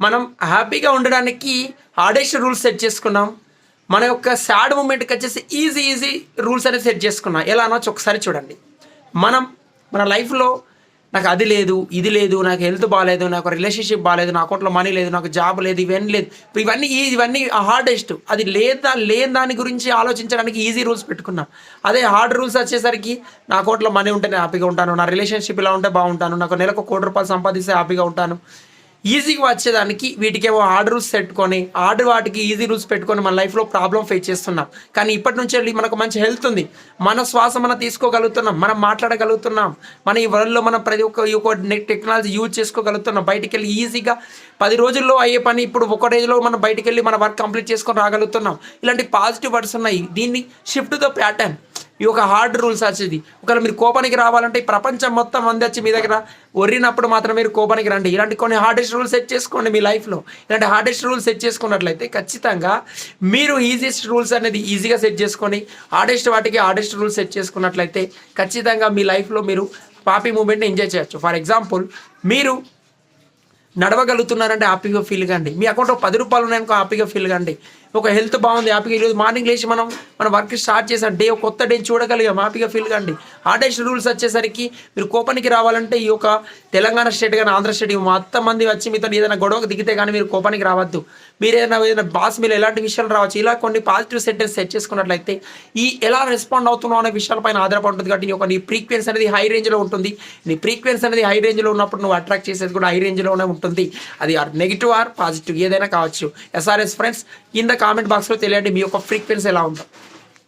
మనం హ్యాపీగా ఉండడానికి హార్డెస్ట్ రూల్స్ సెట్ చేసుకున్నాం. మన యొక్క సాడ్ మూమెంట్కి వచ్చేసి ఈజీ ఈజీ రూల్స్ అనేది సెట్ చేసుకున్నాం. ఎలా అనొచ్చు ఒకసారి చూడండి. మనం మన లైఫ్లో నాకు అది లేదు ఇది లేదు నాకు హెల్త్ బాగాలేదు నాకు రిలేషన్షిప్ బాగాలేదు నా అకౌంట్లో మనీ లేదు నాకు జాబ్ లేదు ఇవన్నీ లేదు. ఇవన్నీ ఇవన్నీ హార్డెస్ట్ అది లేదా లేని దాని గురించి ఆలోచించడానికి ఈజీ రూల్స్ పెట్టుకున్నాం. అదే హార్డ్ రూల్స్ వచ్చేసరికి నా అకౌంట్లో మనీ ఉంటే నేను హ్యాపీగా ఉంటాను నా రిలేషన్షిప్ ఇలా ఉంటే బాగుంటాను నాకు నెలకు కోటి రూపాయలు సంపాదిస్తే హ్యాపీగా ఉంటాను. ఈజీగా వచ్చేదానికి వీటికేమో ఆర్డర్ రూల్స్ పెట్టుకొని ఆర్డర్ వాటికి ఈజీ రూల్స్ పెట్టుకొని మన లైఫ్లో ప్రాబ్లం ఫేస్ చేస్తున్నాం. కానీ ఇప్పటి నుంచి వెళ్ళి మనకు మంచి హెల్త్ ఉంది. మన శ్వాస మనం తీసుకోగలుగుతున్నాం మనం మాట్లాడగలుగుతున్నాం. మన ఈ వరల్డ్లో మనం ప్రతి ఒక్క ఒక్క టెక్నాలజీ యూజ్ చేసుకోగలుగుతున్నాం. బయటికి వెళ్ళి ఈజీగా పది రోజుల్లో అయ్యే పని ఇప్పుడు ఒక రోజులో మనం బయటికి వెళ్ళి మన వర్క్ కంప్లీట్ చేసుకొని రాగలుగుతున్నాం. ఇలాంటి పాజిటివ్ వర్డ్స్ ఉన్నాయి. దీన్ని షిఫ్ట్ ద ప్యాటర్న్ ఈ ఒక హార్డ్ రూల్స్ వచ్చేది. ఒకవేళ మీరు కోపానికి రావాలంటే ఈ ప్రపంచం మొత్తం మంది వచ్చి మీ దగ్గర ఒర్రినప్పుడు మాత్రం మీరు కోపానికి రండి. ఇలాంటి కొన్ని హార్డెస్ట్ రూల్స్ సెట్ చేసుకోండి మీ లైఫ్లో ఇలాంటి హార్డెస్ట్ రూల్స్ సెట్ చేసుకున్నట్లయితే ఖచ్చితంగా మీరు ఈజియెస్ట్ రూల్స్ అనేది ఈజీగా సెట్ చేసుకొని హార్డెస్ట్ వాటికి హార్డెస్ట్ రూల్స్ సెట్ చేసుకున్నట్లయితే ఖచ్చితంగా మీ లైఫ్లో మీరు పాపీ మూమెంట్ని ఎంజాయ్ చేయొచ్చు. ఫర్ ఎగ్జాంపుల్ మీరు నడవగలుగుతున్నారంటే హ్యాపీగా ఫీల్ కండి. మీ అకౌంట్లో పది రూపాయలు ఉన్నాయనుకో హ్యాపీగా ఫీల్ కండి. ఒక హెల్త్ బాగుంది హ్యాపీగా ఈరోజు మార్నింగ్ లేచి మనం మన వర్క్ స్టార్ట్ చేసాం. డే కొత్త డే చూడగలిగాం హ్యాపీగా ఫీల్ కండి. హార్డెస్ట్ రూల్స్ వచ్చేసరికి మీరు కోపానికి రావాలంటే ఈ యొక్క తెలంగాణ స్టేట్ కానీ ఆంధ్ర స్టేట్ మొత్తం మంది వచ్చి మీతో ఏదైనా గొడవకు దిగితే కానీ మీరు కోపానికి రావద్దు. మీరు ఏదైనా ఏదైనా బాస్ మీరు ఎలాంటి విషయాలు రావచ్చు ఇలా కొన్ని పాజిటివ్ సెంటెన్స్ సెట్ చేసుకున్నట్లయితే ఈ ఎలా రెస్పాండ్ అవుతున్నావు అనే విషయాలపైన ఆధారపడి ఉంటుంది కాబట్టి నీ యొక్క నీ ఫ్రీక్వెన్స్ అనేది హై రేంజ్లో ఉంటుంది. నీ ఫ్రీక్వెన్స్ అనేది హై రేంజ్లో ఉన్నప్పుడు నువ్వు అట్రాక్ట్ చేసేది కూడా హై రేంజ్లోనే ఉంటుంది. అది ఆర్ నెగిటివ్ ఆర్ పాజిటివ్ ఏదైనా కావచ్చు. ఎస్ఆర్ఎస్ ఫ్రెండ్స్ కింద కామెంట్ బాక్స్లో తెలియండి మీ యొక్క ఫ్రీక్వెన్సీ ఎలా ఉందో